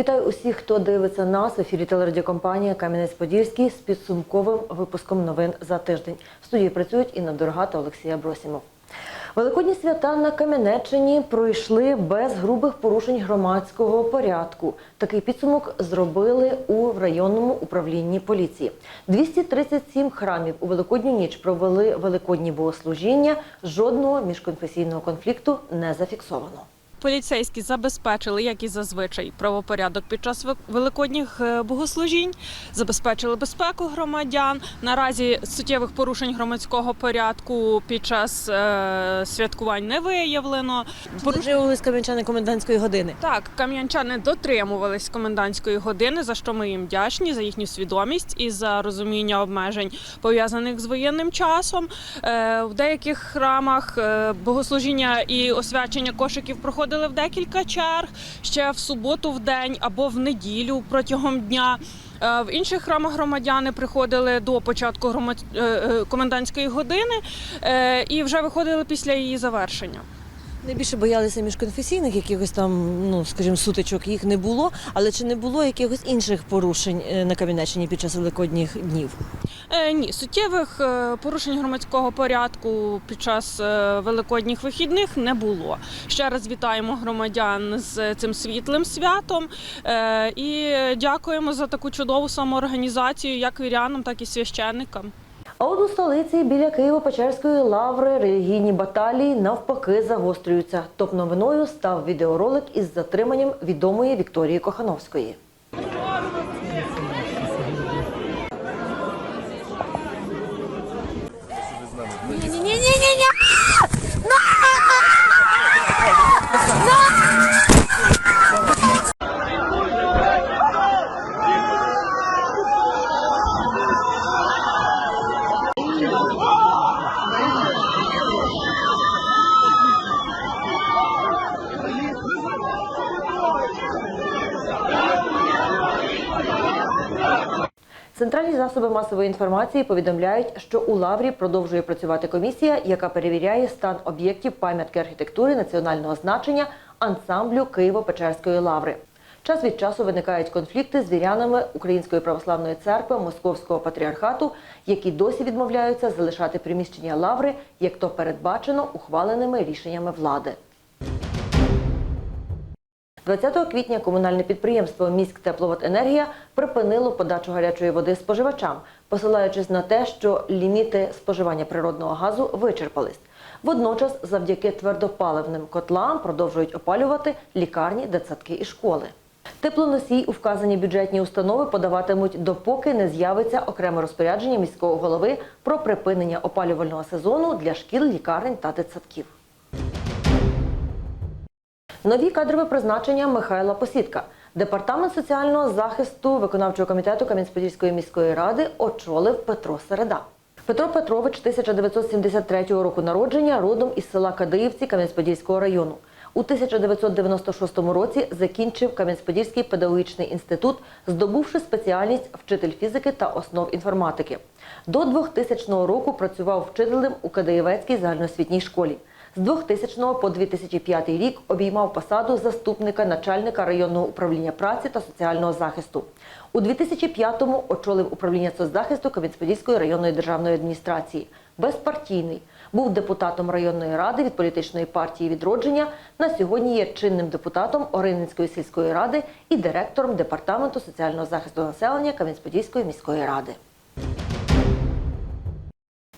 Вітаю усіх, хто дивиться нас. В ефірі телерадіокомпанія Кам'янець-Подільський з підсумковим випуском новин за тиждень. В студії працюють Інна Дорога та Олексія Бросімов. Великодні свята на Кам'янеччині пройшли без грубих порушень громадського порядку. Такий підсумок зробили у районному управлінні поліції. 237 храмів у Великодню ніч провели великодні богослужіння. Жодного міжконфесійного конфлікту не зафіксовано. Поліцейські забезпечили, як і зазвичай, правопорядок під час великодніх е, богослужінь, забезпечили безпеку громадян. Наразі суттєвих порушень громадського порядку під час е, святкувань не виявлено. Поруш... Порушувались кам'янчани комендантської години. Так, кам'янчани дотримувались комендантської години, за що ми їм вдячні за їхню свідомість і за розуміння обмежень пов'язаних з воєнним часом. Е, в деяких храмах е, богослужіння і освячення кошиків проходили в декілька черг ще в суботу в день або в неділю протягом дня. Е, В інших храмах громадяни приходили до початку громад... е, е, комендантської години і вже виходили після її завершення. Найбільше боялися міжконфесійних якихось там, ну скажімо, сутичок їх не було. Але чи не було якихось інших порушень на Кам'янеччині під час великодніх днів? Е, ні, суттєвих е, порушень громадського порядку під час е, великодніх вихідних не було. Ще раз вітаємо громадян з цим світлим святом і дякуємо за таку чудову самоорганізацію, як вірянам, так і священникам. А от у столиці біля Києво-Печерської лаври релігійні баталії навпаки загострюються. Топ новиною став відеоролик із затриманням відомої Вікторії Кохановської. Центральні засоби масової інформації повідомляють, що у лаврі продовжує працювати комісія, яка перевіряє стан об'єктів пам'ятки архітектури національного значення ансамблю Києво-Печерської лаври. Час від часу виникають конфлікти з вірянами Української православної церкви Московського патріархату, які досі відмовляються залишати приміщення лаври, як то передбачено ухваленими рішеннями влади. 20 квітня комунальне підприємство «Міськтепловоденергія» припинило подачу гарячої води споживачам, посилаючись на те, що ліміти споживання природного газу вичерпались. Водночас, завдяки твердопаливним котлам продовжують опалювати лікарні, дитсадки і школи. Теплоносій у вказані бюджетні установи подаватимуть допоки не з'явиться окреме розпорядження міського голови про припинення опалювального сезону для шкіл, лікарень та дитсадків. Нові кадрові призначення Михайла Посідка. Департамент соціального захисту виконавчого комітету Кам'янець-Подільської міської ради очолив Петро Середа. Петро Петрович 1973 року народження, родом із села Кадиївці Кам'янець-Подільського району. У 1996 році закінчив Кам'янець-Подільський педагогічний інститут, здобувши спеціальність вчитель фізики та основ інформатики. До 2000 року працював вчителем у Кадиєвецькій загальноосвітній школі. З 2000 по 2005 рік обіймав посаду заступника начальника районного управління праці та соціального захисту. У 2005-му очолив управління соцзахисту Кам'янець-Подільської районної державної адміністрації. Безпартійний. Був депутатом районної ради від політичної партії відродження. На сьогодні є чинним депутатом Орининської сільської ради і директором департаменту соціального захисту населення Кам'янець-Подільської міської ради.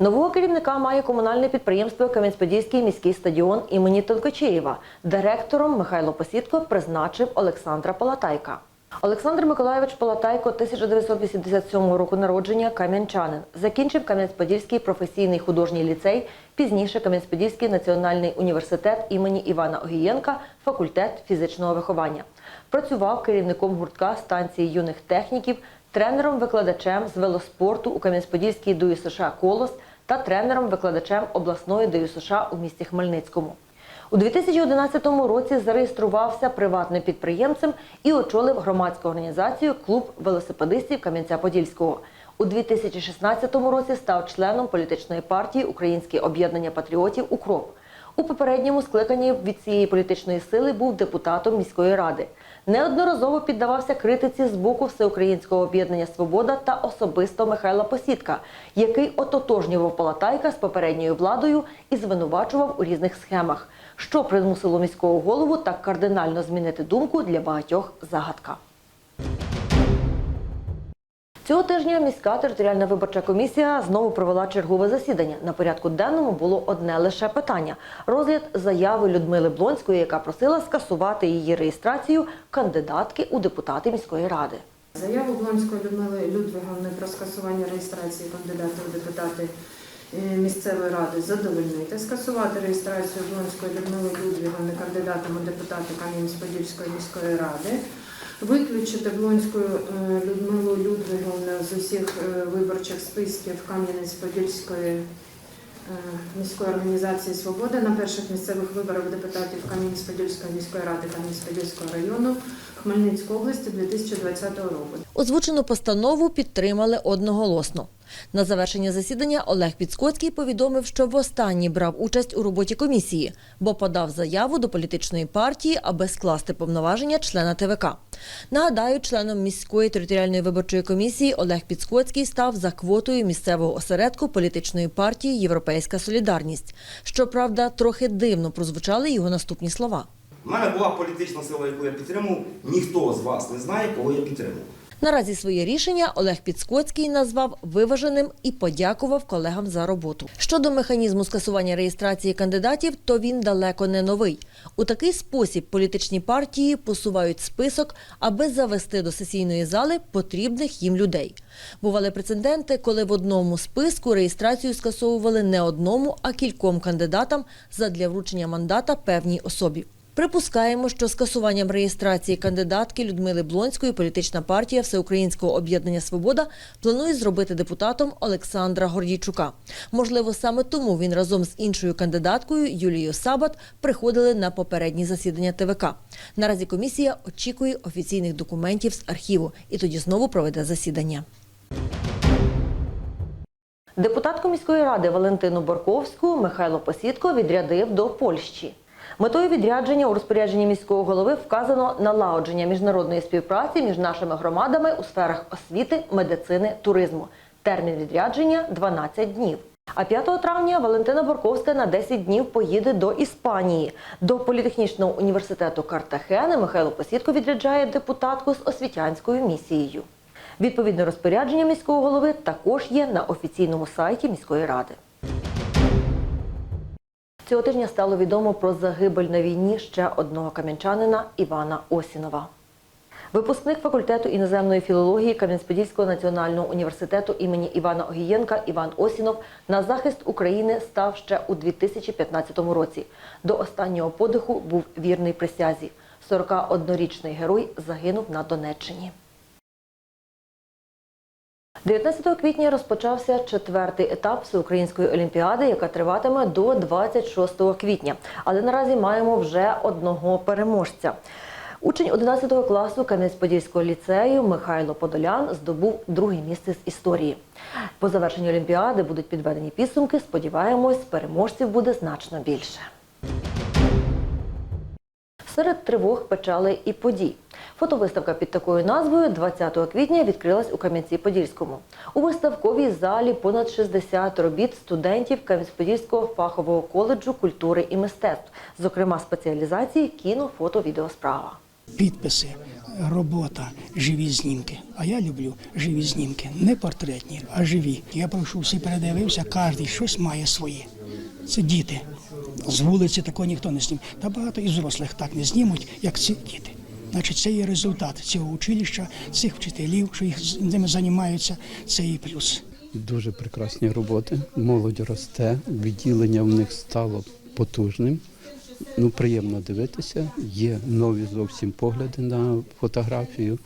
Нового керівника має комунальне підприємство Кам'янець-Подільський міський стадіон імені Тонкочеєва. Директором Михайло Посідко призначив Олександра Палатайка. Олександр Миколайович Палатайко 1987 року народження кам'янчанин. Закінчив Кам'янець-Подільський професійний художній ліцей, пізніше Кам'янець-Подільський національний університет імені Івана Огієнка, факультет фізичного виховання. Працював керівником гуртка станції юних техніків, тренером-викладачем з велоспорту у Кам'янець-Подільській ДЮСШ «Колос» та тренером-викладачем обласної ДЮСШ у місті Хмельницькому. У 2011 році зареєструвався приватним підприємцем і очолив громадську організацію Клуб велосипедистів Кам'янця-Подільського. У 2016 році став членом політичної партії Українське об'єднання патріотів Укроп. У попередньому скликанні від цієї політичної сили був депутатом міської ради. неодноразово піддавався критиці з боку Всеукраїнського об'єднання Свобода та особисто Михайла Посідка, який ототожнював Палатайка з попередньою владою і звинувачував у різних схемах, що примусило міського голову так кардинально змінити думку для багатьох загадка. Цього тижня міська територіальна виборча комісія знову провела чергове засідання. На порядку денному було одне лише питання: розгляд заяви Людмили Блонської, яка просила скасувати її реєстрацію кандидатки у депутати міської ради. Заяву Блонської Людмили Людвиговни про скасування реєстрації кандидата у депутати е, місцевої ради задовольнити, скасувати реєстрацію Блонської Людмили Людвиговни кандидатом у депутати Кам'янець-Подільської міської ради, виключити Блонську е, Людмилу Людвиговну з усіх е, виборчих списків Кам'янець-Подільської е, міської організації Свобода на перших місцевих виборах депутатів Кам'янець-Подільської міської ради Кам'янець-Подільського району Хмельницької області 2020 року. Озвучену постанову підтримали одноголосно. На завершення засідання Олег Підскоцький повідомив, що востаннє брав участь у роботі комісії, бо подав заяву до політичної партії, аби скласти повноваження члена ТВК. Нагадаю, членом міської територіальної виборчої комісії Олег Підскоцький став за квотою місцевого осередку політичної партії Європейська Солідарність. Щоправда, трохи дивно прозвучали його наступні слова. У мене була політична сила, яку я підтримував. Ніхто з вас не знає, кого я підтримував. Наразі своє рішення Олег Підскоцький назвав виваженим і подякував колегам за роботу. Щодо механізму скасування реєстрації кандидатів, то він далеко не новий. У такий спосіб політичні партії посувають список, аби завести до сесійної зали потрібних їм людей. Бували прецеденти, коли в одному списку реєстрацію скасовували не одному, а кільком кандидатам задля вручення мандата певній особі. Припускаємо, що скасуванням реєстрації кандидатки Людмили Блонської політична партія Всеукраїнського об'єднання Свобода планує зробити депутатом Олександра Гордійчука. Можливо, саме тому він разом з іншою кандидаткою Юлією Сабат приходили на попередні засідання ТВК. Наразі комісія очікує офіційних документів з архіву і тоді знову проведе засідання. Депутатку міської ради Валентину Борковську Михайло Посідко відрядив до Польщі. Метою відрядження у розпорядженні міського голови вказано налагодження міжнародної співпраці між нашими громадами у сферах освіти, медицини, туризму. Термін відрядження 12 днів. А 5 травня Валентина Борковська на 10 днів поїде до Іспанії. До політехнічного університету Картахени Михайло Посідко відряджає депутатку з освітянською місією. Відповідне розпорядження міського голови також є на офіційному сайті міської ради. Цього тижня стало відомо про загибель на війні ще одного кам'янчанина Івана Осінова. Випускник факультету іноземної філології Кам'янець-Подільського національного університету імені Івана Огієнка Іван Осінов на захист України став ще у 2015 році. До останнього подиху був вірний присязі. 41-річний герой загинув на Донеччині. 19 квітня розпочався четвертий етап всеукраїнської олімпіади, яка триватиме до 26 квітня. Але наразі маємо вже одного переможця. Учень 11 класу Кам'янець-Подільського ліцею Михайло Подолян здобув друге місце з історії. По завершенню олімпіади будуть підведені підсумки. Сподіваємось, переможців буде значно більше. Серед тривог печали і подій. Фотовиставка під такою назвою 20 квітня відкрилась у Кам'янці-Подільському. У виставковій залі понад 60 робіт студентів Кам'янець-Подільського фахового коледжу культури і мистецтв, зокрема спеціалізації кіно, фото, відеосправа. підписи, робота, живі знімки. А я люблю живі знімки, не портретні, а живі. Я пройшов всі передивився, кожен щось має своє. Це діти. З вулиці такого ніхто не знімає. Та багато і взрослих так не знімуть, як ці діти. Значить, це є результат цього училища, цих вчителів, що їх ними займаються, це і плюс. Дуже прекрасні роботи. Молодь росте, відділення в них стало потужним. Ну, приємно дивитися. Є нові зовсім погляди на фотографію.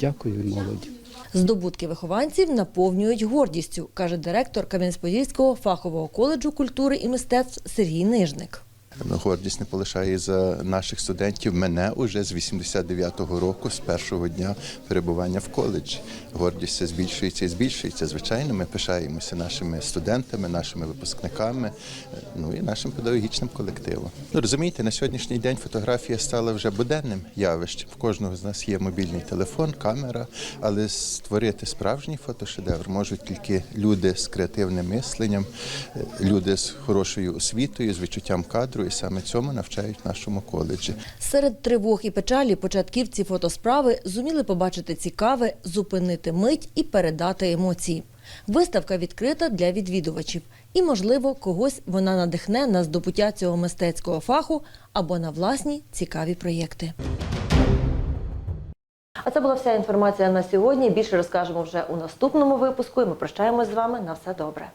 Дякую молоді. Здобутки вихованців наповнюють гордістю, каже директор Кам'янець-Подільського фахового коледжу культури і мистецтв Сергій Нижник. Ну, Гордість не полишає за наших студентів. Мене уже з 89-го року, з першого дня перебування в коледжі. Гордість все збільшується і збільшується. Звичайно, ми пишаємося нашими студентами, нашими випускниками, ну і нашим педагогічним колективом. Ну розумієте, на сьогоднішній день фотографія стала вже буденним явищем. В кожного з нас є мобільний телефон, камера, але створити справжній фотошедевр можуть тільки люди з креативним мисленням, е, люди з хорошою освітою, з відчуттям кадру, і саме цьому навчають в нашому коледжі. Серед тривог і печалі початківці фотосправи зуміли побачити цікаве, зупинити мить і передати емоції. Виставка відкрита для відвідувачів, і, можливо, когось вона надихне на здобуття цього мистецького фаху або на власні цікаві проєкти. А це була вся інформація на сьогодні. Більше розкажемо вже у наступному випуску. І ми прощаємось з вами на все добре.